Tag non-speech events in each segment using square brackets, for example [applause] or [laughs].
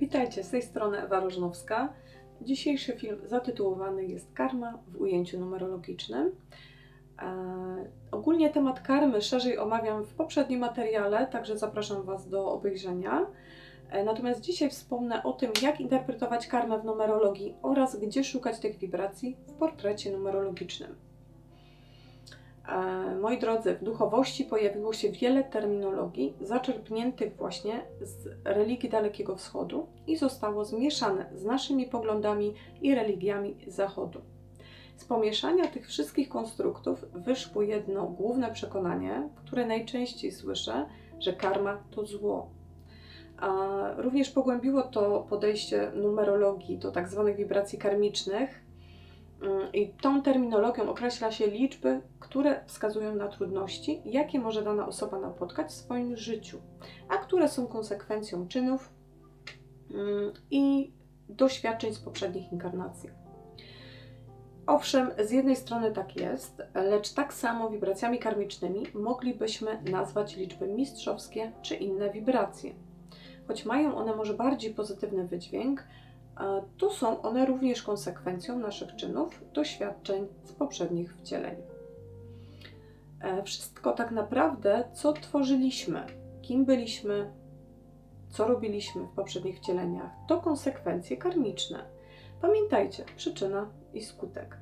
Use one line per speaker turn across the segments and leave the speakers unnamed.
Witajcie, z tej strony Ewa Rożnowska. Dzisiejszy film zatytułowany jest Karma w ujęciu numerologicznym. E, ogólnie temat karmy szerzej omawiam w poprzednim materiale, także zapraszam Was do obejrzenia. E, natomiast dzisiaj wspomnę o tym, jak interpretować karmę w numerologii oraz gdzie szukać tych wibracji w portrecie numerologicznym. Moi drodzy, w duchowości pojawiło się wiele terminologii zaczerpniętych właśnie z religii Dalekiego Wschodu i zostało zmieszane z naszymi poglądami i religiami Zachodu. Z pomieszania tych wszystkich konstruktów wyszło jedno główne przekonanie, które najczęściej słyszę, że karma to zło. A również pogłębiło to podejście numerologii do tak zwanych wibracji karmicznych, I tą terminologią określa się liczby, które wskazują na trudności, jakie może dana osoba napotkać w swoim życiu, a które są konsekwencją czynów mm, i doświadczeń z poprzednich inkarnacji. Owszem, z jednej strony tak jest, lecz tak samo wibracjami karmicznymi moglibyśmy nazwać liczby mistrzowskie czy inne wibracje. Choć mają one może bardziej pozytywny wydźwięk, to są one również konsekwencją naszych czynów, doświadczeń z poprzednich wcieleń. E, wszystko tak naprawdę, co tworzyliśmy, kim byliśmy, co robiliśmy w poprzednich wcieleniach, to konsekwencje karmiczne. Pamiętajcie, przyczyna i skutek.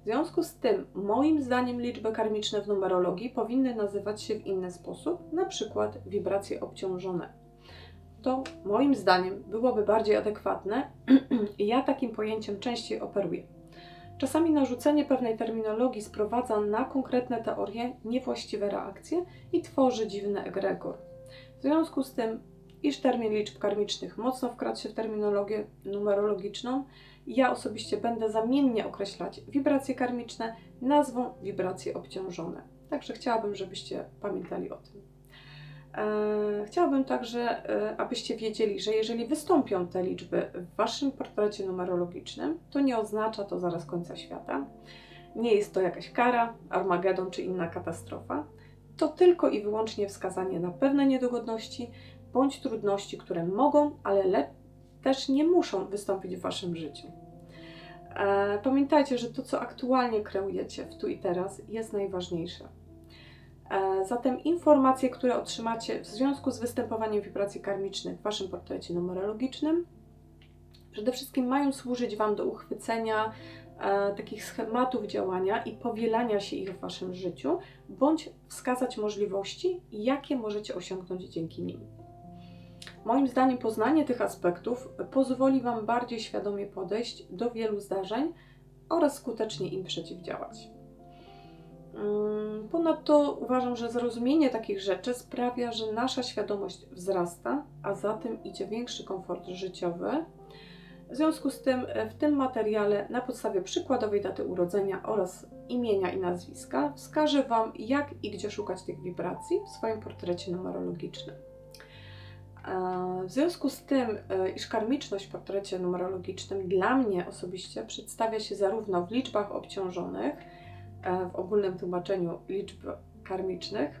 W związku z tym, moim zdaniem, liczby karmiczne w numerologii powinny nazywać się w inny sposób, na przykład wibracje obciążone to moim zdaniem byłoby bardziej adekwatne [clears throat] i ja takim pojęciem częściej operuję. Czasami narzucenie pewnej terminologii sprowadza na konkretne teorie niewłaściwe reakcje i tworzy dziwny egregor. W związku z tym, iż termin liczb karmicznych mocno wkradł się w terminologię numerologiczną, ja osobiście będę zamiennie określać wibracje karmiczne nazwą wibracje obciążone. Także chciałabym, żebyście pamiętali o tym. E, chciałabym także, e, abyście wiedzieli, że jeżeli wystąpią te liczby w Waszym portrecie numerologicznym, to nie oznacza to zaraz końca świata. Nie jest to jakaś kara, Armagedon czy inna katastrofa. To tylko i wyłącznie wskazanie na pewne niedogodności bądź trudności, które mogą, ale też nie muszą wystąpić w Waszym życiu. E, pamiętajcie, że to, co aktualnie kreujecie w tu i teraz, jest najważniejsze. E, zatem informacje, które otrzymacie w związku z występowaniem wibracji karmicznych w Waszym portrecie numerologicznym, przede wszystkim mają służyć Wam do uchwycenia e, takich schematów działania i powielania się ich w Waszym życiu, bądź wskazać możliwości, jakie możecie osiągnąć dzięki nim. Moim zdaniem poznanie tych aspektów pozwoli Wam bardziej świadomie podejść do wielu zdarzeń oraz skutecznie im przeciwdziałać. Ponadto uważam, że zrozumienie takich rzeczy sprawia, że nasza świadomość wzrasta, a za tym idzie większy komfort życiowy. W związku z tym w tym materiale na podstawie przykładowej daty urodzenia oraz imienia i nazwiska wskażę Wam, jak i gdzie szukać tych wibracji w swoim portrecie numerologicznym. W związku z tym, e, iż karmiczność w portrecie numerologicznym dla mnie osobiście przedstawia się zarówno w liczbach obciążonych, E, w ogólnym tłumaczeniu liczb karmicznych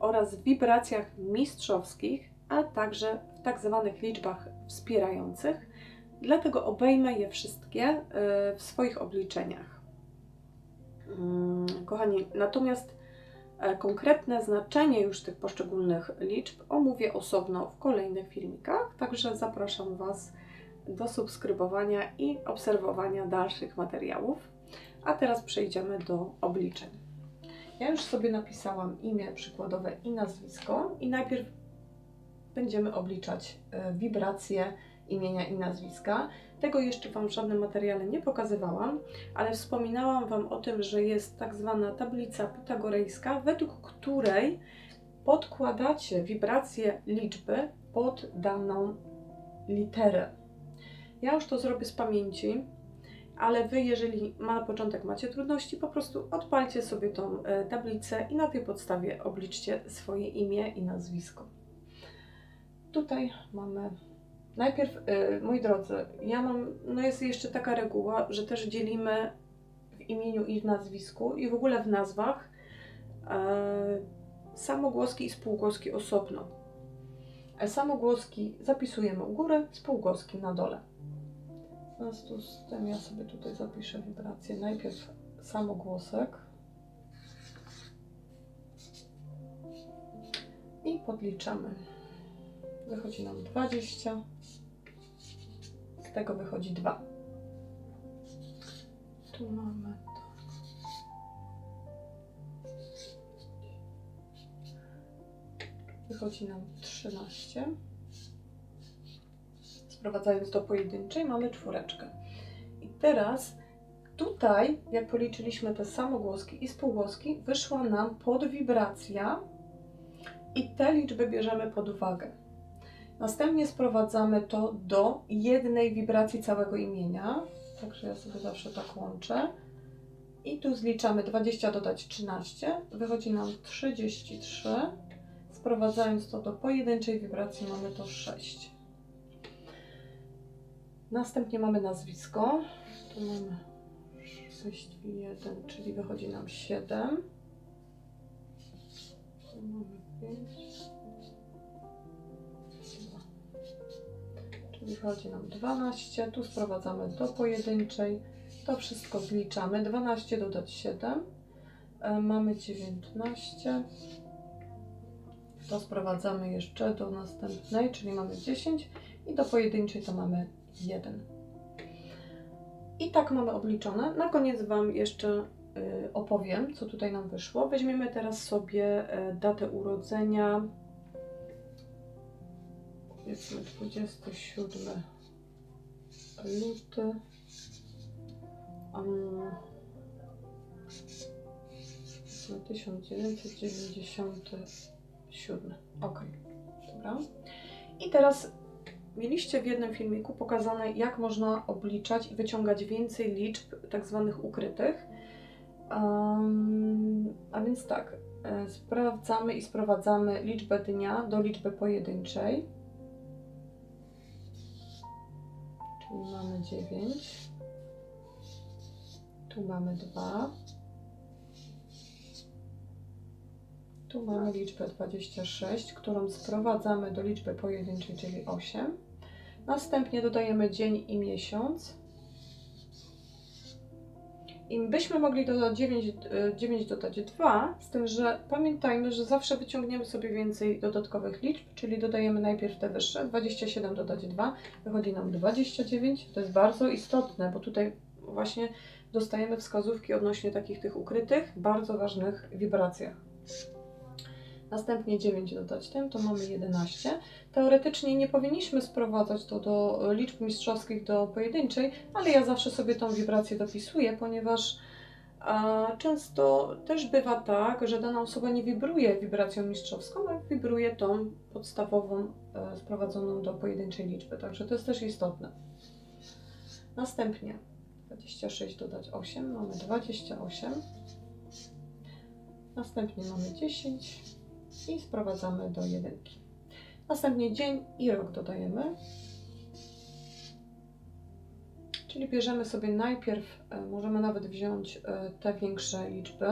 oraz w wibracjach mistrzowskich, a także w tak zwanych liczbach wspierających. Dlatego obejmę je wszystkie e, w swoich obliczeniach. Mm, kochani, natomiast e, konkretne znaczenie już tych poszczególnych liczb omówię osobno w kolejnych filmikach, także zapraszam Was do subskrybowania i obserwowania dalszych materiałów. A teraz przejdziemy do obliczeń. Ja już sobie napisałam imię przykładowe i nazwisko i najpierw będziemy obliczać e, wibracje imienia i nazwiska. Tego jeszcze Wam w żadnym materiale nie pokazywałam, ale wspominałam Wam o tym, że jest tak zwana tablica pythagorejska, według której podkładacie wibrację liczby pod daną literę. Ja już to zrobię z pamięci, ale Wy, jeżeli na początek macie trudności, po prostu odpalcie sobie tą e, tablicę i na tej podstawie obliczcie swoje imię i nazwisko. Tutaj mamy. Najpierw, e, moi drodzy, ja mam, no jest jeszcze taka reguła, że też dzielimy w imieniu i w nazwisku i w ogóle w nazwach e, samogłoski i spółgłoski osobno. Samogłoski zapisujemy u góry, spółgłoski na dole. W związku z tym ja sobie tutaj zapiszę wibrację. Najpierw samogłosek. I podliczamy. Wychodzi nam 20. Z tego wychodzi 2. Tu mamy tak. Wychodzi nam 13. Sprowadzając do pojedynczej mamy czwóreczkę. I teraz tutaj, jak policzyliśmy te samogłoski i spółgłoski, wyszła nam podwibracja i te liczby bierzemy pod uwagę. Następnie sprowadzamy to do jednej wibracji całego imienia. Także ja sobie zawsze tak łączę. I tu zliczamy 20 dodać 13. Wychodzi nam 33. Sprowadzając to do pojedynczej wibracji mamy to 6. Następnie mamy nazwisko. Tu mamy 6, 1, czyli wychodzi nam 7. Tu mamy 5. Czyli wychodzi nam 12. Tu sprowadzamy do pojedynczej. To wszystko zliczamy. 12 dodać 7. E, Mamy 19. To sprowadzamy jeszcze do następnej, czyli mamy 10. I do pojedynczej to mamy 1. I tak mamy obliczone. Na koniec Wam jeszcze y, opowiem, co tutaj nam wyszło. Weźmiemy teraz sobie e, datę urodzenia. Powiedzmy 27 luty. Um, powiedzmy 1997. Ok, dobra. I teraz mieliście w jednym filmiku pokazane, jak można obliczać i wyciągać więcej liczb, tak zwanych ukrytych. Um, a więc tak, e, sprawdzamy i sprowadzamy liczbę dnia do liczby pojedynczej. Czyli mamy 9. Tu mamy 2. Tu mamy liczbę 26, którą sprowadzamy do liczby pojedynczej, czyli 8. Następnie dodajemy dzień i miesiąc. I byśmy mogli dodać 9, y, 9 dodać 2, z tym, że pamiętajmy, że zawsze wyciągniemy sobie więcej dodatkowych liczb, czyli dodajemy najpierw te wyższe, 27 dodać 2, wychodzi nam 29. To jest bardzo istotne, bo tutaj właśnie dostajemy wskazówki odnośnie takich tych ukrytych, bardzo ważnych wibracjach. Następnie 9 dodać tym, to mamy 11. Teoretycznie nie powinniśmy sprowadzać to do liczb mistrzowskich do pojedynczej, ale ja zawsze sobie tą wibrację dopisuję, ponieważ a, często też bywa tak, że dana osoba nie wibruje wibracją mistrzowską, a wibruje tą podstawową e, sprowadzoną do pojedynczej liczby. Także to jest też istotne. Następnie 26 dodać 8, mamy 28. Następnie mamy 10 i sprowadzamy do jedynki. Następnie dzień i rok dodajemy. Czyli bierzemy sobie najpierw, e, możemy nawet wziąć e, te większe liczby.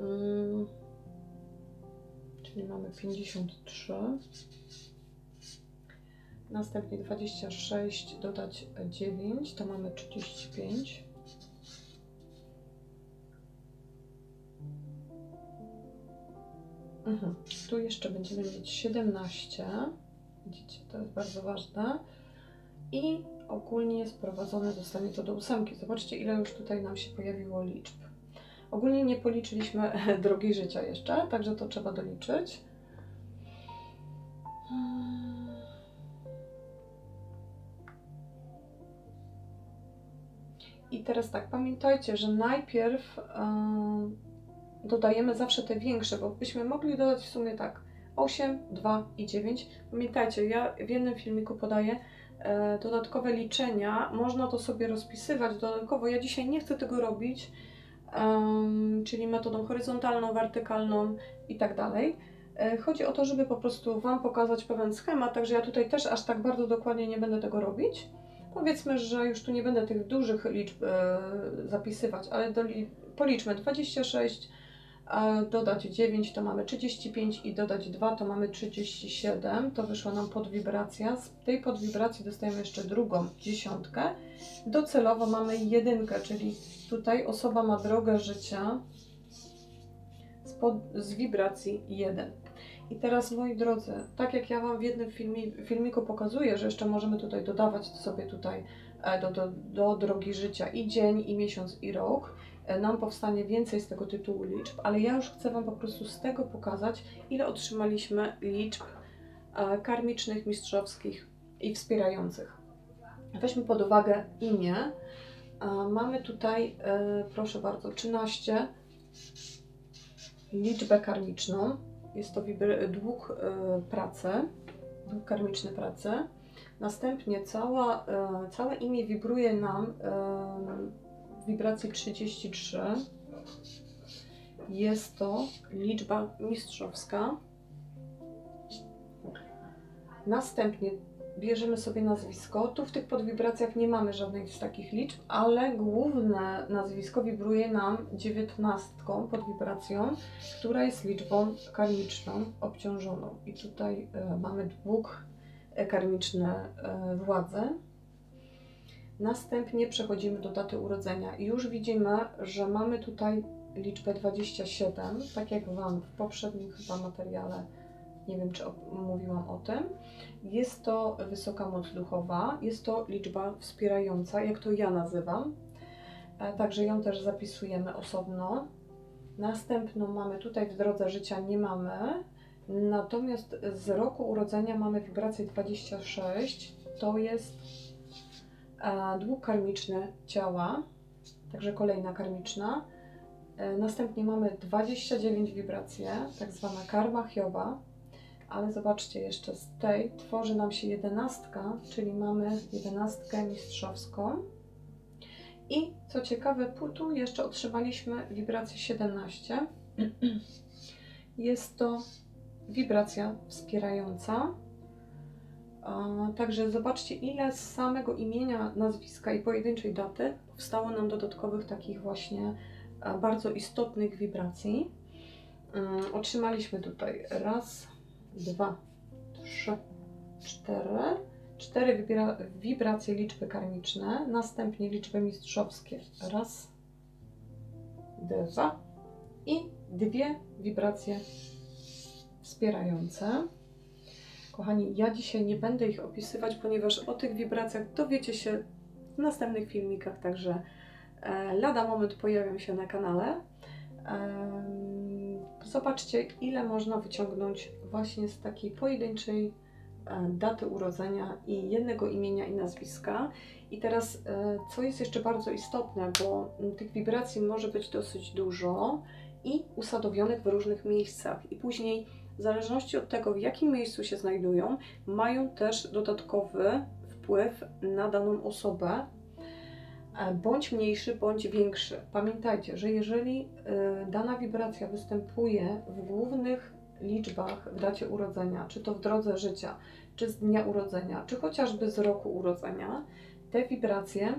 Mm, Czyli mamy 53. Następnie 26 dodać 9, to mamy 35. Mhm. Tu jeszcze będziemy mieć 17. Widzicie, to jest bardzo ważne. I ogólnie sprowadzone zostanie to do ósemki. Zobaczcie, ile już tutaj nam się pojawiło liczb. Ogólnie nie policzyliśmy [laughs] drogi życia jeszcze, także to trzeba doliczyć. I teraz tak, pamiętajcie, że najpierw em, dodajemy zawsze te większe, bo byśmy mogli dodać w sumie tak 8, 2 i 9. Pamiętajcie, ja w jednym filmiku podaję e, dodatkowe liczenia, można to sobie rozpisywać dodatkowo. Ja dzisiaj nie chcę tego robić, em, czyli metodą horyzontalną, wertykalną i tak dalej. E, Chodzi o to, żeby po prostu Wam pokazać pewien schemat, także ja tutaj też aż tak bardzo dokładnie nie będę tego robić. Powiedzmy, że już tu nie będę tych dużych liczb e, zapisywać, ale doli, policzmy 26, a dodać 9 to mamy 35 i dodać 2 to mamy 37. To wyszła nam podwibracja. Z tej podwibracji dostajemy jeszcze drugą dziesiątkę. Docelowo mamy jedynkę, czyli tutaj osoba ma drogę życia z, pod, z wibracji 1. I teraz moi drodzy, tak jak ja Wam w jednym filmi, filmiku pokazuję, że jeszcze możemy tutaj dodawać sobie tutaj e, do, do, do drogi życia i dzień, i miesiąc, i rok, nam powstanie więcej z tego tytułu liczb, ale ja już chcę Wam po prostu z tego pokazać, ile otrzymaliśmy liczb e, karmicznych, mistrzowskich i wspierających. Weźmy pod uwagę imię. E, Mamy tutaj, e, proszę bardzo, 13 liczbę karmiczną. Jest to dług e, pracy, dług karmiczny pracy. Następnie cała, e, całe imię wibruje nam e, wibracji 33. Jest to liczba mistrzowska. Następnie bierzemy sobie nazwisko. Tu w tych podwibracjach nie mamy żadnej z takich liczb, ale główne nazwisko wibruje nam dziewiętnastką podwibracją, która jest liczbą karmiczną obciążoną. I tutaj e, mamy dług e, karmiczny e, władzy. Następnie przechodzimy do daty urodzenia już widzimy, że mamy tutaj liczbę 27, tak jak Wam w poprzednim chyba materiale, nie wiem czy mówiłam o tym. Jest to wysoka moc duchowa, jest to liczba wspierająca, jak to ja nazywam. E, Także ją też zapisujemy osobno. Następną mamy tutaj w drodze życia nie mamy. Natomiast z roku urodzenia mamy wibrację 26. To jest dług karmiczny ciała, także kolejna karmiczna. E, Następnie mamy 29 wibracje, tak zwana karma Hioba. Ale zobaczcie, jeszcze z tej tworzy nam się jedenastka, czyli mamy jedenastkę mistrzowską. I co ciekawe, tu jeszcze otrzymaliśmy wibrację 17. [clears throat] Jest to wibracja wspierająca. Także zobaczcie, ile z samego imienia, nazwiska i pojedynczej daty powstało nam dodatkowych takich właśnie e, bardzo istotnych wibracji. Mm, Otrzymaliśmy tutaj raz, dwa, trzy, cztery. Cztery wibra wibracje liczby karmiczne, następnie liczby mistrzowskie. Raz, dwa i dwie wibracje wspierające. Kochani, ja dzisiaj nie będę ich opisywać, ponieważ o tych wibracjach dowiecie się w następnych filmikach, także e, lada moment pojawią się na kanale. Zobaczcie, ile można wyciągnąć właśnie z takiej pojedynczej e, daty urodzenia i jednego imienia i nazwiska. I teraz, e, co jest jeszcze bardzo istotne, bo m, tych wibracji może być dosyć dużo i usadowionych w różnych miejscach. I później, w zależności od tego, w jakim miejscu się znajdują, mają też dodatkowy wpływ na daną osobę, e, bądź mniejszy, bądź większy. Pamiętajcie, że jeżeli e, dana wibracja występuje w głównych liczbach w dacie urodzenia, czy to w drodze życia, czy z dnia urodzenia, czy chociażby z roku urodzenia, te wibracje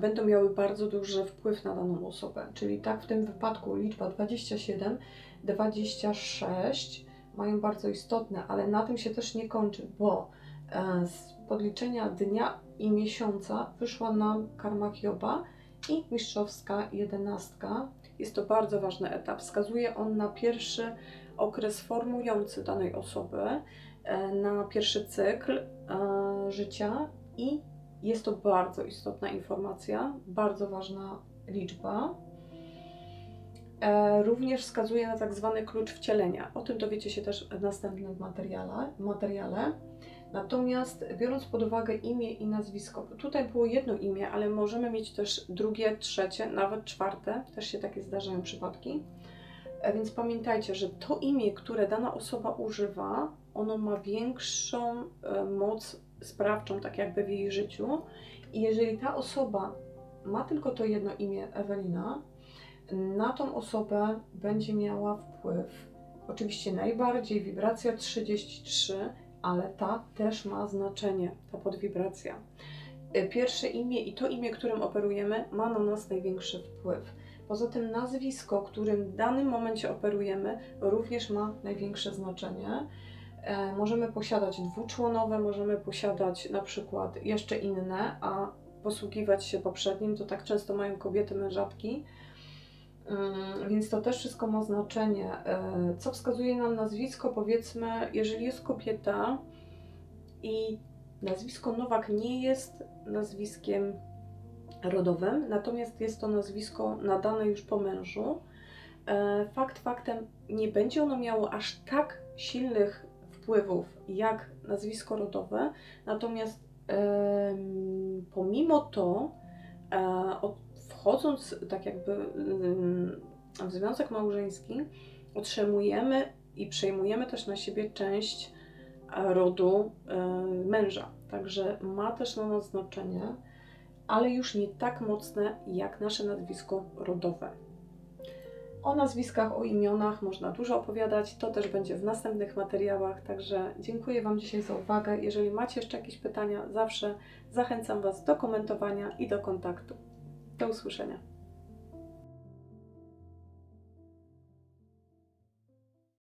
będą miały bardzo duży wpływ na daną osobę. Czyli tak w tym wypadku liczba 27, 26 mają bardzo istotne, ale na tym się też nie kończy, bo e, z podliczenia dnia i miesiąca wyszła nam karma Hioba i mistrzowska jedenastka. Jest to bardzo ważny etap. Wskazuje on na pierwszy okres formujący danej osoby, e, na pierwszy cykl e, życia i jest to bardzo istotna informacja, bardzo ważna liczba. E, Również wskazuje na tak zwany klucz wcielenia. O tym dowiecie się też w następnym materiale. materiale. Natomiast biorąc pod uwagę imię i nazwisko, tutaj było jedno imię, ale możemy mieć też drugie, trzecie, nawet czwarte, też się takie zdarzają przypadki. E, Więc pamiętajcie, że to imię, które dana osoba używa, ono ma większą e, moc sprawczą, tak jakby w jej życiu. I jeżeli ta osoba ma tylko to jedno imię, Ewelina, na tą osobę będzie miała wpływ. Oczywiście najbardziej wibracja 33, ale ta też ma znaczenie, ta podwibracja. Y, Pierwsze imię i to imię, którym operujemy, ma na nas największy wpływ. Poza tym nazwisko, którym w danym momencie operujemy, również ma największe znaczenie. E, możemy posiadać dwuczłonowe, możemy posiadać na przykład jeszcze inne, a posługiwać się poprzednim, to tak często mają kobiety mężatki. Mm, Więc to też wszystko ma znaczenie. E, Co wskazuje nam nazwisko? Powiedzmy, jeżeli jest kobieta i nazwisko Nowak nie jest nazwiskiem rodowym, natomiast jest to nazwisko nadane już po mężu. E, Fakt faktem, nie będzie ono miało aż tak silnych wpływów jak nazwisko rodowe, natomiast pomimo to, e, od- wchodząc tak jakby w związek małżeński, otrzymujemy i przejmujemy też na siebie część e, rodu e, męża. Także ma też na nas znaczenie, ale już nie tak mocne jak nasze nazwisko rodowe. O nazwiskach, o imionach można dużo opowiadać, to też będzie w następnych materiałach, także dziękuję Wam dzisiaj za uwagę. Jeżeli macie jeszcze jakieś pytania, zawsze zachęcam Was do komentowania i do kontaktu. Do usłyszenia.